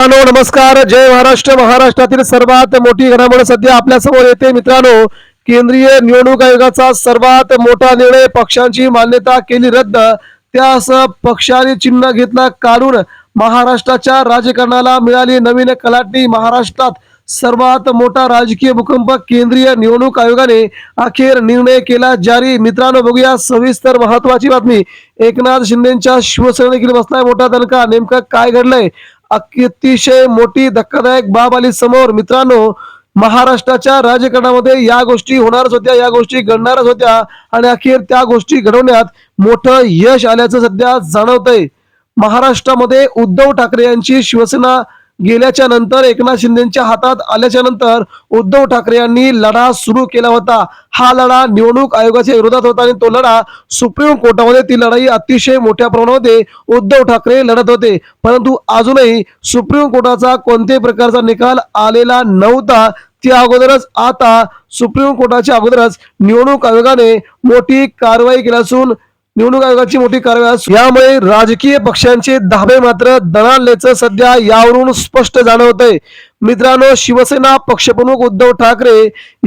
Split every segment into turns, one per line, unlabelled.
मित्रांनो नमस्कार. जय महाराष्ट्र. महाराष्ट्रातील सर्वात मोठी घडामोड सध्या आपल्यासमोर येते. मित्रांनो केंद्रीय निवडणूक आयोगाचा सर्वात मोठा निर्णय पक्षांची मान्यता केली रद्द. त्यास पक्षाने चिन्ह घेतला काढून महाराष्ट्राच्या राजकारणाला मिळाली नवीन कलाटणी. महाराष्ट्रात सर्वात मोठा राजकीय भूकंप केंद्रीय निवडणूक आयोगाने अखेर निर्णय केला जारी. मित्रांनो बघूया सविस्तर महत्वाची बातमी. एकनाथ शिंदेच्या शिवसेना देखील बसलाय मोठा दणका नेमकं काय घडलंय? अतिशय मोठी धक्कादायक बाब आली समोर. मित्रांनो महाराष्ट्राच्या राजकारणामध्ये या गोष्टी होणारच होत्या या गोष्टी घडणारच होत्या आणि अखेर त्या गोष्टी घडवण्यात मोठं यश आल्याचं सध्या जाणवतंय. महाराष्ट्रामध्ये उद्धव ठाकरे यांची शिवसेना गेल्याच्यानंतर एकनाथ शिंदेच्या हातात आल्याच्यानंतर उद्धव ठाकरे यांनी लढा सुरू केला होता. हा लढा निवडणूक आयोगाच्या विरोधात होता आणि तो लढा सुप्रीम कोर्टामध्ये ती लढाई अतिशय मोठ्या प्रमाणामध्ये उद्धव ठाकरे लढत होते. परंतु अजूनही सुप्रीम कोर्टाचा कोणत्याही प्रकारचा निकाल आलेला नव्हता. त्या अगोदरच आता सुप्रीम कोर्टाच्या अगोदरच निवडणूक आयोगाने मोठी कारवाई केली असून निवडणूक आयोगाची मोठी कारवाई असू यामुळे राजकीय पक्षांचे धाबे मात्र दणाल्याचं सध्या यावरून स्पष्ट जाणवतंय. मित्रांनो शिवसेना पक्षप्रमुख उद्धव ठाकरे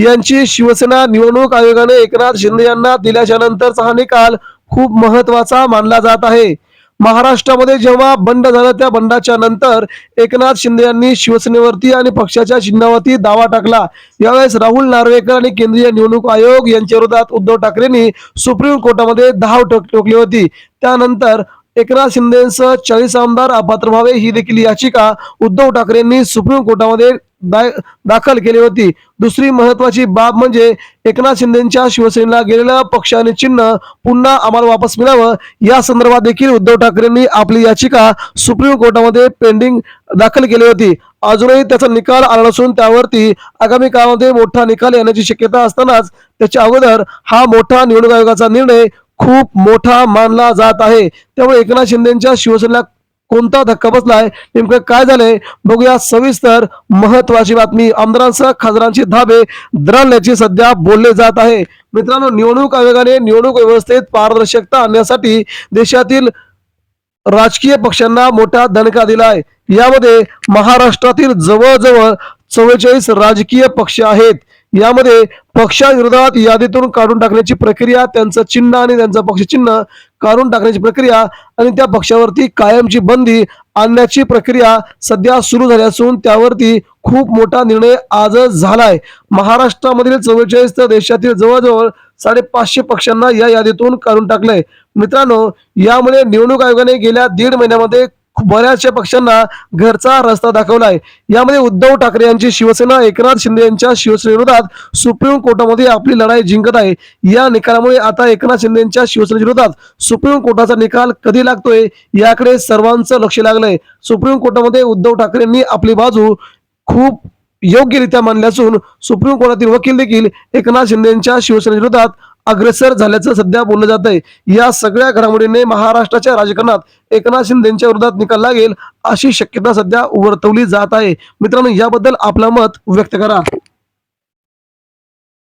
यांची शिवसेना निवडणूक आयोगाने एकनाथ शिंदे यांना दिल्याच्या नंतरचा हा निकाल खूप महत्त्वाचा मानला जात आहे. महाराष्ट्रामध्ये जेव्हा बंड झालं त्या बंडाच्या नंतर एकनाथ शिंदे यांनी शिवसेनेवरती आणि पक्षाच्या चिन्हावरती दावा टाकला. यावेळेस राहुल नार्वेकर आणि केंद्रीय निवडणूक आयोग यांच्या विरोधात उद्धव ठाकरेंनी सुप्रीम कोर्टामध्ये धाव ठोक- ठोकली होती. त्यानंतर एकनाथ शिंदेसह चाळीस आमदार अपात्र व्हावे ही देखील याचिका उद्धव ठाकरेंनी सुप्रीम कोर्टामध्ये दा- दाखल केली होती. दुसरी महत्वाची बाब म्हणजे एकनाथ शिंदेच्या शिवसेनेला गेलेलं पक्ष आणि चिन्ह पुन्हा आम्हाला वापस मिळावं या संदर्भात देखील उद्धव ठाकरेंनी आपली याचिका सुप्रीम कोर्टामध्ये पेंडिंग दाखल केली होती. अजूनही त्याचा निकाल आला नसून त्यावरती आगामी काळामध्ये मोठा निकाल येण्याची शक्यता असतानाच त्याच्या अगोदर हा मोठा निवडणूक आयोगाचा निर्णय खूप मोठा मानला जात आहे. त्यामुळे एकनाथ शिंदेच्या शिवसेनेला कोणता धक्का बसलाय नेमकं काय झालंय बघूया सविस्तर महत्वाची बातमी. आमदारांसह खासदारांची धाबे दरावल्याची सध्या बोलले जात आहे. मित्रांनो निवडणूक आयोगाने निवडणूक व्यवस्थेत पारदर्शकता आणण्यासाठी देशातील राजकीय पक्षांना मोठा दणका दिलाय. यामध्ये महाराष्ट्रातील जवळजवळ चव्वेचाळीस राजकीय पक्ष आहेत. यामध्ये पक्षाविरोधात यादीतून काढून टाकण्याची प्रक्रिया त्यांचं चिन्ह आणि त्यांचं पक्षचिन्ह काढून टाकण्याची प्रक्रिया आणि त्या पक्षावरती कायमची बंदी आणण्याची प्रक्रिया सध्या सुरू झाली असून त्यावरती खूप मोठा निर्णय आजच झालाय. महाराष्ट्रामधील चव्वेचाळीस तर देशातील जवळजवळ साडेपाचशे पक्षांना या यादीतून काढून टाकलंय. मित्रांनो यामुळे निवडणूक आयोगाने गेल्या दीड महिन्यामध्ये बऱ्याचशा पक्षांना घरचा रस्ता दाखवलाय. यामध्ये उद्धव ठाकरे यांची शिवसेना एकनाथ शिंदे यांच्या शिवसेनेविरोधात सुप्रीम कोर्टामध्ये आपली लढाई जिंकत आहे. या निकालामुळे आता एकनाथ शिंदे यांच्या शिवसेनेविरोधात सुप्रीम कोर्टाचा निकाल कधी लागतोय याकडे सर्वांचं लक्ष लागलंय. सुप्रीम कोर्टामध्ये उद्धव ठाकरेंनी आपली बाजू खूप योग्यरित्या मांडली असून सुप्रीम कोर्टातील वकील देखील एकनाथ शिंदे यांच्या शिवसेनेविरोधात अग्रेसर झाल्याचं सध्या बोललं जात आहे या सगळ्या घडामोडीने महाराष्ट्राच्या राजकारणात एकनाथ शिंदेच्या विरोधात निकाल लागेल अशी शक्यता सध्या वर्तवली जात आहे. मित्रांनो याबद्दल आपलं मत व्यक्त करा.